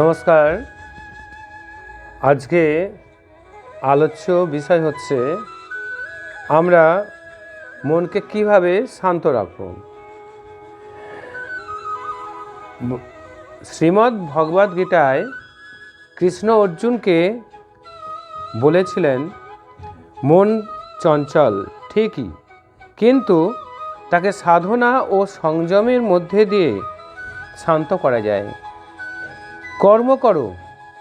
নমস্কার। আজকে আলোচ্য বিষয় হচ্ছে, আমরা মনকে কীভাবে শান্ত রাখব? শ্রীমদ্ ভগবদ গীতায় কৃষ্ণ অর্জুনকে বলেছিলেন, মন চঞ্চল, ঠিকই, কিন্তু তাকে সাধনা ও সংযমের মধ্যে দিয়ে শান্ত করা যায়। কর্ম করো,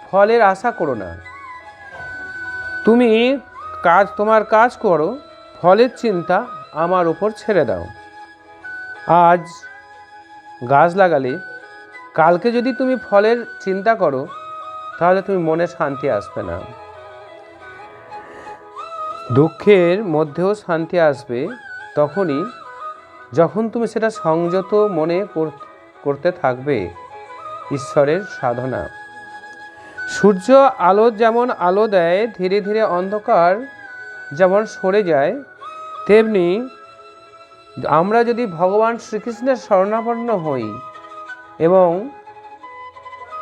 ফলের আশা করো না। তুমি কাজ, তোমার কাজ করো, ফলের চিন্তা আমার ওপর ছেড়ে দাও। আজ গাছ লাগালে, কালকে যদি তুমি ফলের চিন্তা করো, তাহলে তুমি মনে শান্তি আসবে না। দুঃখের মধ্যেও শান্তি আসবে তখনই যখন তুমি সেটা সংযত মনে করতে থাকবে। ঈশ্বরের সাধনা। সূর্য আলো যেমন আলো দেয়, ধীরে ধীরে অন্ধকার যেমন সরে যায়, তেমনি আমরা যদি ভগবান শ্রীকৃষ্ণের শরণাপন্ন হই এবং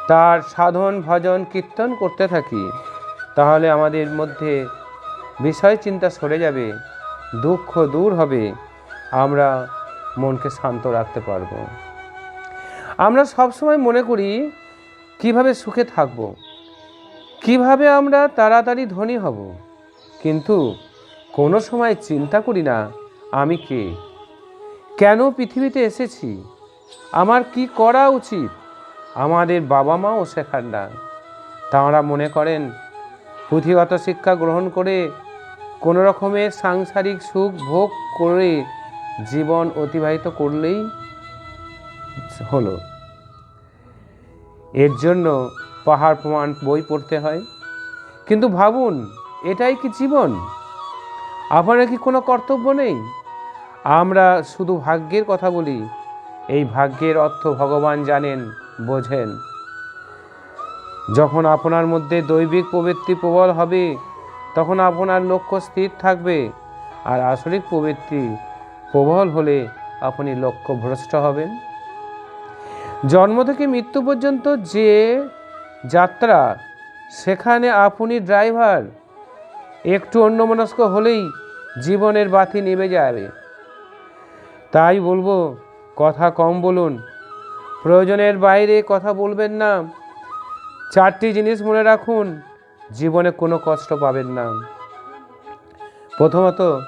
তার সাধন, ভজন, কীর্তন করতে থাকি, তাহলে আমাদের মধ্যে বিষয় চিন্তা সরে যাবে, দুঃখ দূর হবে, আমরা মনকে শান্ত রাখতে পারব। আমরা সবসময় মনে করি কীভাবে সুখে থাকব, কীভাবে আমরা তাড়াতাড়ি ধনী হব, কিন্তু কোনো সময় চিন্তা করি না আমি কে, কেন পৃথিবীতে এসেছি, আমার কি করা উচিত, আমাদের বাবা মাও শেখান না। তাঁরা মনে করেন, পুঁথিগত শিক্ষা গ্রহণ করে কোনো রকমের সাংসারিক সুখ ভোগ করে জীবন অতিবাহিত করলেই হলো। এর জন্য পাহাড় প্রমাণ বই পড়তে হয়। কিন্তু ভাবুন, এটাই কি জীবন? আপনার কি কোনো কর্তব্য নেই? আমরা শুধু ভাগ্যের কথা বলি। এই ভাগ্যের অর্থ ভগবান জানেন, বোঝেন। যখন আপনার মধ্যে দৈবিক প্রবৃত্তি প্রবল হবে, তখন আপনার লক্ষ্য স্থির থাকবে। আর আসরিক প্রবৃত্তি প্রবল হলে আপনি লক্ষ্য ভ্রষ্ট হবেন। জন্ম থেকে মৃত্যু পর্যন্ত যে যাত্রা, সেখানে আপনি ড্রাইভার। একটু অন্যমনস্ক হলেই জীবনের বাতি নিভে যাবে। তাই বলব, কথা কম বলুন। প্রয়োজনের বাইরে কথা বলবেন না। চারটি জিনিস মনে রাখুন, জীবনে কোনো কষ্ট পাবেন না। প্রথমত,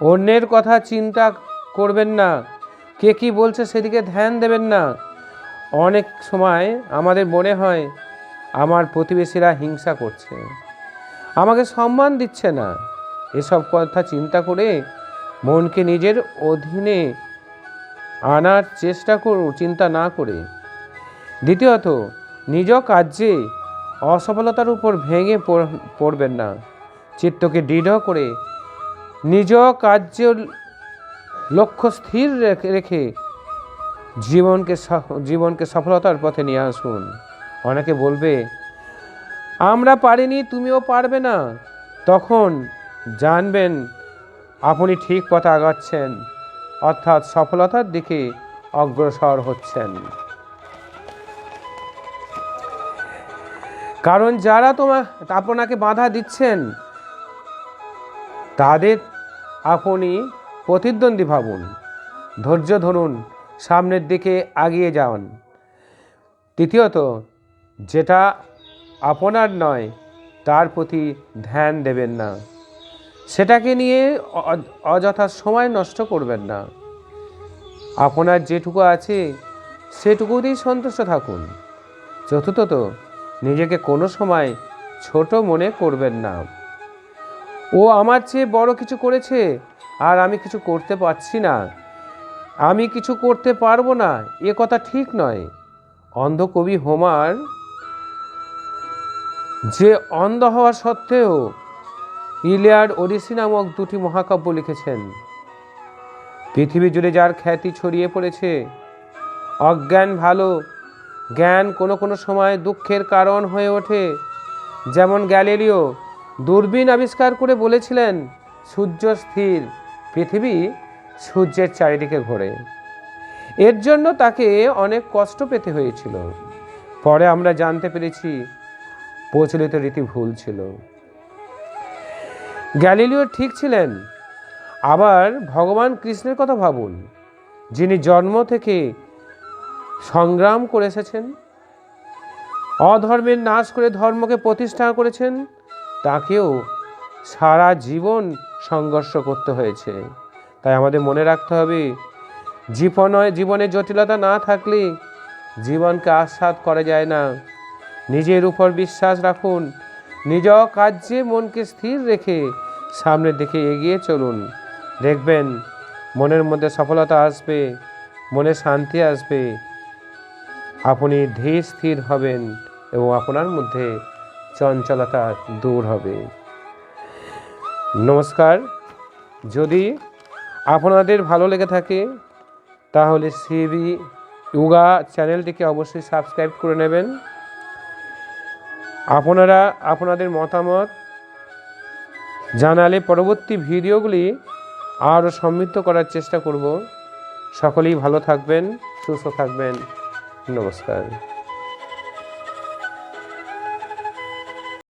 অন্যের কথা চিন্তা করবেন না। কে কি বলছে সেদিকে ধ্যান দেবেন না। অনেক সময় আমাদের মনে হয় আমার প্রতিবেশীরা হিংসা করছে। আমাকে সম্মান দিচ্ছে না। এসব কথা চিন্তা করে মনকে নিজের অধীনে আনার চেষ্টা করুন চিন্তা না করে। দ্বিতীয়ত, নিজ কার্যে অসফলতার উপর ভেঙে পড়- পড়বেন না। চিত্তকে দৃঢ় করে নিজ কার্য লক্ষ্য স্থির রেখে জীবনকে জীবনকে সফলতার পথে নিয়ে আসুন। অনেকে বলবে, আমরা পারিনি, তুমিও পারবে না। তখন জানবেন, আপনি ঠিক পথে আগাচ্ছেন, অর্থাৎ সফলতার দিকে অগ্রসর হচ্ছেন। কারণ যারা তোমার আপনাকে বাধা দিচ্ছেন, তাদের আপনি প্রতিদ্বন্দ্বী ভাবুন। ধৈর্য ধরুন। সামনের দিকে আগিয়ে যান তৃতীয়ত, যেটা আপনার নয়, তার প্রতি ধ্যান দেবেন না। সেটাকে নিয়ে অযথা সময় নষ্ট করবেন না। আপনার যেটুকু আছে, সেটুকুতেই সন্তুষ্ট থাকুন। চতুর্থত, নিজেকে কোনো সময় ছোট মনে করবেন না। ও আমার চেয়ে বড় কিছু করেছে, আর আমি কিছু করতে পারছি না। আমি কিছু করতে পারব না, এ কথা ঠিক নয়। অন্ধকবি হোমার, যে অন্ধ হওয়া সত্ত্বেও ইলিয়াড ওডিসি নামক দুটি মহাকাব্য লিখেছেন। পৃথিবী জুড়ে যার খ্যাতি ছড়িয়ে পড়েছে, অজ্ঞান ভালো, জ্ঞান কোনো কোনো সময় দুঃখের কারণ হয়ে ওঠে। যেমন গ্যালিলিও দূরবীন আবিষ্কার করে বলেছিলেন, সূর্য স্থির, পৃথিবী সূর্যের চারিদিকে ঘোরে। এর জন্য তাকে অনেক কষ্ট পেতে হয়েছিল। পরে আমরা জানতে পেরেছি, প্রচলিত রীতি ভুল ছিল। গ্যালিলিও ঠিক ছিলেন। আবার ভগবান কৃষ্ণের কথা ভাবুন, যিনি জন্ম থেকে সংগ্রাম করে এসেছেন, অধর্মের নাশ করে ধর্মকে প্রতিষ্ঠা করেছেন, তাকেও সারা জীবন সংঘর্ষ করতে হয়েছে। তাই আমাদের মনে রাখতে হবে জীবনে জীবনে জটিলতা না থাকলে জীবনকে আস্বাদ করা যায় না। নিজের উপর বিশ্বাস রাখুন, নিজ কার্যে মনকে স্থির রেখে সামনের দিকে এগিয়ে চলুন। দেখবেন, মনের মধ্যে সফলতা আসবে, মনে শান্তি আসবে। আপনি ধীর স্থির হবেন এবং আপনার মধ্যে চঞ্চলতা দূর হবে। নমস্কার, যদি আপনাদের ভালো লেগে থাকে, তাহলে সিবি ইয়োগা চ্যানেলটিকে অবশ্যই সাবস্ক্রাইব করে নেবেন। আপনারা আপনাদের মতামত জানালে পরবর্তী ভিডিওগুলি আরও সমৃদ্ধ করার চেষ্টা করব। সকলেই ভালো থাকবেন, সুস্থ থাকবেন। নমস্কার।